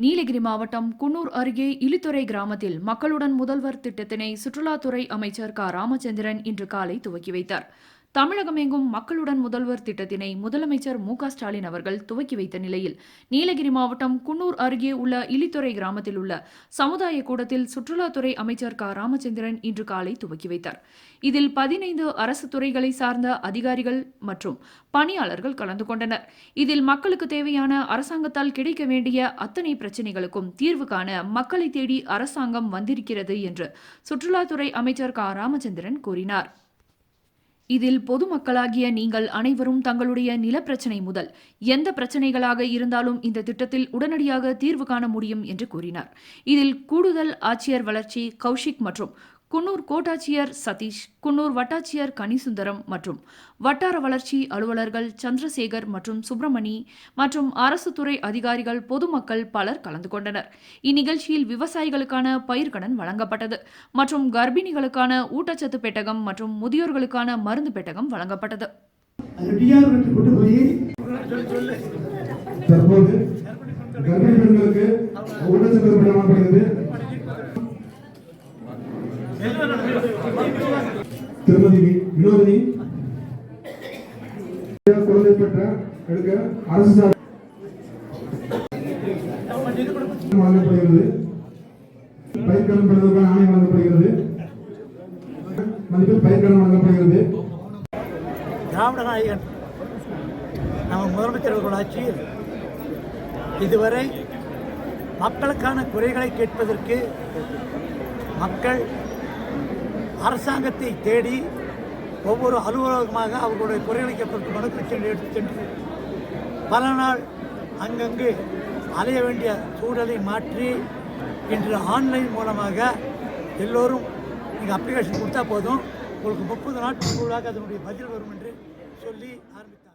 நீலகிரி மாவட்டம் குன்னூர் அருகே இலித்துறை கிராமத்தில் மக்களுடன் முதல்வர் திட்டத்தினை சுற்றுலாத்துறை அமைச்சர் க. ராமச்சந்திரன் இன்று காலை துவக்கி வைத்தார். தமிழகம் எங்கும் மக்களுடன் முதல்வர் திட்டத்தினை முதலமைச்சர் மு ஸ்டாலின் அவர்கள் துவக்கி வைத்த நிலையில் நீலகிரி மாவட்டம் குன்னூர் அருகே உள்ள இலித்துறை கிராமத்தில் உள்ள சமுதாய கூடத்தில் சுற்றுலாத்துறை அமைச்சர் க. ராமச்சந்திரன் இன்று காலை துவக்கி வைத்தார். இதில் பதினைந்து அரசு துறைகளை சார்ந்த அதிகாரிகள் மற்றும் பணியாளர்கள் கலந்து கொண்டனர். இதில் மக்களுக்கு தேவையான அரசாங்கத்தால் கிடைக்க வேண்டிய அத்தனை பிரச்சினைகளுக்கும் தீர்வு காண மக்களை தேடி அரசாங்கம் வந்திருக்கிறது என்று சுற்றுலாத்துறை அமைச்சர் க. ராமச்சந்திரன் கூறினார். இதில் பொதுமக்களாகிய நீங்கள் அனைவரும் தங்களுடைய நிலப்பிரச்சினை முதல் எந்த பிரச்சனைகளாக இருந்தாலும் இந்த திட்டத்தில் உடனடியாக தீர்வு காண முடியும் என்று கூறினார். இதில் கூடுதல் ஆட்சியர் வளர்ச்சி கௌஷிக் மற்றும் குன்னூர் கோட்டாட்சியர் சதீஷ் குன்னூர் வட்டாட்சியர் கனிசுந்தரம் மற்றும் வட்டார வளர்ச்சி அலுவலர்கள் சந்திரசேகர் மற்றும் சுப்பிரமணி மற்றும் அரசு துறை அதிகாரிகள் பொதுமக்கள் பலர் கலந்து கொண்டனர். இந்நிகழ்ச்சியில் விவசாயிகளுக்கான பயிர்கடன் வழங்கப்பட்டது மற்றும் கர்ப்பிணிகளுக்கான ஊட்டச்சத்து பெட்டகம் மற்றும் முதியோர்களுக்கான மருந்து பெட்டகம் வழங்கப்பட்டது. தற்போது கர்ப்பிணி பெண்களுக்கு ஊட்டச்சத்து வழங்கப்படுகிறது திருமதி வினோதினி. குழந்தை பெற்ற எடுக்க அரசு வழங்கப்படுகிறது. பயிர்கடன் பெறுவதற்கான ஆணையம் வழங்கப்படுகிறது. மதிப்பில் பயிர்கடன் வழங்கப்படுகிறது. திராவிட நாயகன் நம்ம முதலமைச்சர் அவர்கள் ஆட்சியில் இதுவரை மக்களுக்கான குறைகளை கேட்பதற்கு மக்கள் அரசாங்கத்தை தேடி ஒவ்வொரு அலுவலகமாக அவர்களுடைய குறைகளை கேட்பதற்கு மனுக்கள் சென்று எடுத்து சென்று பல நாள் அங்கங்கு அலைய வேண்டிய சூழலை மாற்றி இன்று ஆன்லைன் மூலமாக எல்லோரும் நீங்கள் அப்ளிகேஷன் கொடுத்தா போதும். உங்களுக்கு முப்பது நாட்களுக்குள்ளாக அதனுடைய பதில் வரும் என்று சொல்லி ஆரம்பித்தார்.